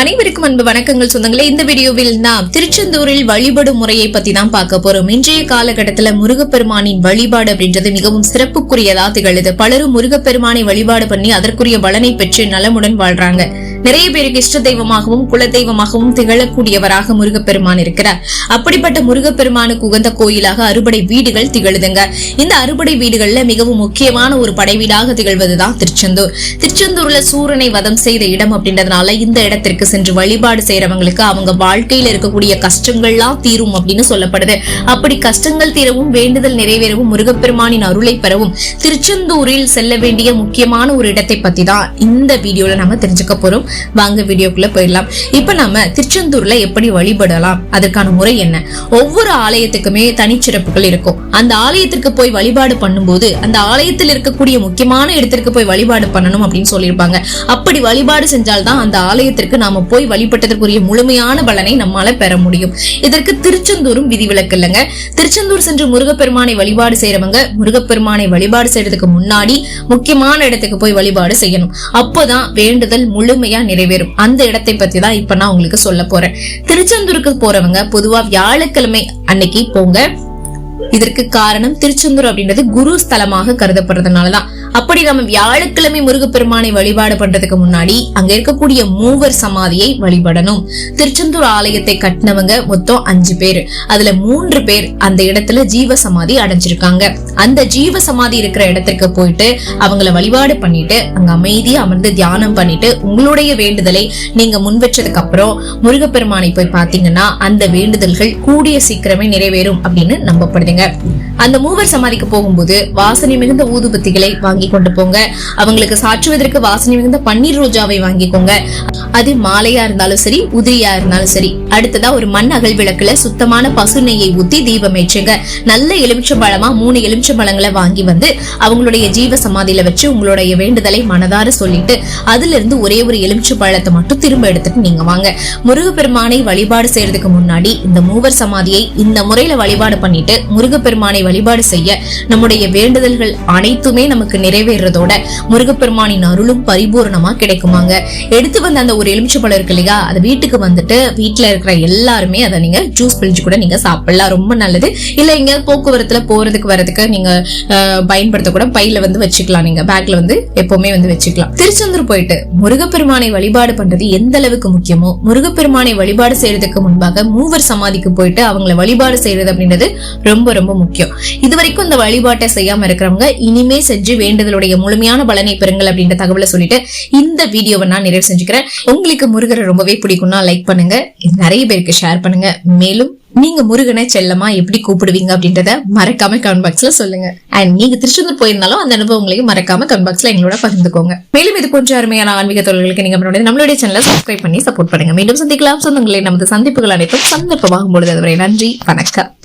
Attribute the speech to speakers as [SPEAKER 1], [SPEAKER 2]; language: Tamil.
[SPEAKER 1] அனைவருக்கும் அன்பு வணக்கங்கள் சொந்தங்களே. இந்த வீடியோவில் நாம் திருச்செந்தூரில் வழிபடும் முறையை பத்தி தான் பார்க்க போறோம். இன்றைய காலகட்டத்துல முருகப்பெருமானின் வழிபாடு அப்படின்றது மிகவும் சிறப்புக்குரியதா திகழுது. பலரும் முருகப்பெருமானை வழிபாடு பண்ணி அதற்குரிய பலனை பெற்று நலமுடன் வாழ்றாங்க. நிறைய பேருக்கு இஷ்ட தெய்வமாகவும் குல தெய்வமாகவும் திகழக்கூடியவராக முருகப்பெருமான் இருக்கிறார். அப்படிப்பட்ட முருகப்பெருமானுக்கு உகந்த கோயிலாக அறுபடை வீடுகள் திகழுதுங்க. இந்த அறுபடை வீடுகள்ல மிகவும் முக்கியமான ஒரு படைவீடாக திகழ்வதுதான் திருச்செந்தூர். திருச்செந்தூர்ல சூரனை வதம் செய்த இடம் அப்படின்றதுனால இந்த இடத்திற்கு சென்று வழிபாடு செய்யறவங்களுக்கு அவங்க வாழ்க்கையில இருக்கக்கூடிய கஷ்டங்கள்லாம் தீரும் அப்படின்னு சொல்லப்படுது. அப்படி கஷ்டங்கள் தீரவும் வேண்டுதல் நிறைவேறவும் முருகப்பெருமானின் அருளை பெறவும் திருச்செந்தூரில் செல்ல வேண்டிய முக்கியமான ஒரு இடத்தை பத்தி தான் இந்த வீடியோல நம்ம தெரிஞ்சுக்க போறோம். வாங்க வீடியோக்குள்ள போயிடலாம். இப்ப நம்ம திருச்செந்தூர்ல எப்படி வழிபடலாம்? அதற்கான முறை என்ன? ஒவ்வொரு ஆலயத்துக்குமே தனிச்சிறப்புகள் இருக்கும். அந்த ஆலயத்திற்கு போய் வழிபாடு பண்ணும்போது அந்த ஆலயத்தில் இருக்கக்கூடிய முக்கியமான இடத்திற்கு போய் வழிபாடு பண்ணணும் அப்படின்னு சொல்லியிருப்பாங்க. அப்படி வழிபாடு செஞ்சால்தான் அந்த ஆலயத்திற்கு நாம போய் வழிபட்டதற்குரிய முழுமையான பலனை நம்மால பெற முடியும். இதற்கு திருச்செந்தூரும் விதிவிலக்கு இல்லைங்க. திருச்செந்தூர் சென்று முருகப்பெருமானை வழிபாடு செய்யறவங்க முருகப்பெருமானை வழிபாடு செய்யறதுக்கு முன்னாடி முக்கியமான இடத்துக்கு போய் வழிபாடு செய்யணும். அப்போதான் வேண்டுதல் முழுமையா நிறைவேறும். அந்த இடத்தை பத்தி தான் இப்ப நான் உங்களுக்கு சொல்ல போறேன். திருச்செந்தூருக்கு போறவங்க பொதுவா வியாழக்கிழமை அன்னைக்கு போங்க. இதற்கு காரணம் திருச்செந்தூர் அப்படின்றது குரு ஸ்தலமாக கருதப்படுறதுனாலதான். அப்படி நம்ம வியாழக்கிழமை முருகப்பெருமானை வழிபாடு பண்றதுக்கு முன்னாடி அங்க இருக்கக்கூடிய மூவர் சமாதியை வழிபடணும். திருச்செந்தூர் ஆலயத்தை கட்டினவங்க மொத்தம் அஞ்சு பேர். அதுல மூன்று பேர் அந்த இடத்துல ஜீவ சமாதி அடைஞ்சிருக்காங்க. அந்த ஜீவ சமாதி இருக்கிற இடத்திற்கு போயிட்டு அவங்கள வழிபாடு பண்ணிட்டு அங்க அமைதியா அமர்ந்து தியானம் பண்ணிட்டு உங்களுடைய வேண்டுதலை நீங்க முன்வச்சதுக்கு அப்புறம் முருகப்பெருமானை போய் பாத்தீங்கன்னா அந்த வேண்டுதல்கள் கூடிய சீக்கிரமே நிறைவேறும் அப்படின்னு நம்பப்படுதுங்க. அந்த மூவர் சமாதிக்கு போகும்போது வாசனை மிகுந்த ஊதுபத்திகளை வாங்கி கொண்டு போங்க. அவங்களுக்கு சாற்றுவதற்கு வாசனை மிகுந்த பன்னீர் ரோஜாவை வாங்கிக்கோங்க அது மாலையா இருந்தாலும் சரி உதிரியா இருந்தாலும் சரி. அடுத்ததா ஒரு மண் அகல் விளக்குல சுத்தமான பசு நெய்யை ஊத்தி தீபம் ஏற்றுங்க. நல்ல எலுமிச்சம்பழமா மூணு எலுமிச்சம்பழங்களை வாங்கி வந்து அவங்களுடைய ஜீவ சமாதியில வச்சு உங்களுடைய வேண்டுதலை மனதார சொல்லிட்டு அதுல இருந்து ஒரே ஒரு எலுமிச்சம்பழத்தை மட்டும் திரும்ப எடுத்துட்டு நீங்க வாங்க. முருகப்பெருமானை வழிபாடு செய்யறதுக்கு முன்னாடி இந்த மூவர் சமாதியை இந்த முறையில வழிபாடு பண்ணிட்டு முருகப்பெருமானை வழிபாடு செய்ய நம்முடைய வேண்டுதல்கள் அனைத்துமே நமக்கு நிறைவேறதோட முருகப்பெருமானின் அருளும் பரிபூர்ணமா கிடைக்குமாங்க. எடுத்து வந்த அந்த ஒரு எலுமிச்சம்பழம் இருக்கு இல்லையா? அது வீட்டுக்கு வந்துட்டு வீட்டுல இருக்கிற எல்லாருமே அதை நீங்க ஜூஸ் பிழிஞ்சு கூட நீங்க சாப்பிடலாம். ரொம்ப நல்லது. இல்ல எங்க போக்குவரத்துல போறதுக்கு வரதுக்கு நீங்க அஹ், பயன்படுத்த கூட பையில வந்து வச்சுக்கலாம். நீங்க பேக்ல வந்து எப்பவுமே வந்து வச்சுக்கலாம். திருச்செந்தூர் போயிட்டு முருகப்பெருமானை வழிபாடு பண்றது எந்த அளவுக்கு முக்கியமோ முருகப்பெருமானை வழிபாடு செய்யறதுக்கு முன்பாக மூவர் சமாதிக்கு போயிட்டு அவங்கள வழிபாடு செய்யறது அப்படின்றது ரொம்ப ரொம்ப முக்கியம். இது வரைக்கும் இந்த வழிபாட்டை செய்யாம இருக்கிறவங்க இனிமே செஞ்சு வேண்டுதலுடைய முழுமையான பலனை பெறுங்கள் அப்படின்ற தகவலை சொல்லிட்டு இந்த வீடியோவை நான் நிறைவு செஞ்சுக்கிறேன். உங்களுக்கு முருகரை ரொம்பவே பிடிக்கும்னா லைக் பண்ணுங்க. நிறைய பேருக்கு ஷேர் பண்ணுங்க. மேலும் நீங்க முருகனை செல்லமா எப்படி கூப்பிடுவீங்க அப்படின்றத மறக்காம கமெண்ட் பாக்ஸ்ல சொல்லுங்க. அண்ட் நீங்க திருச்செந்தூர் போயிருந்தாலும் அந்த அனுபவங்களையும் மறக்காம கமெண்ட் பாக்ஸ்ல எங்களோட பகிர்ந்துக்கோங்க. மேலும் இது போன்ற அருமையான ஆன்மீக தொழில்களுக்கு நீங்க நம்மளுடைய நம்மளுடைய சேனலை சப்ஸ்கிரைப் பண்ணி சப்போர்ட் பண்ணுங்க. மீண்டும் சந்திக்கலாம். சொந்தங்களே நமது சந்திப்புகள் அனைத்தும் சந்தர்ப்பமாகும் பொழுது அதுவரை நன்றி. வணக்கம்.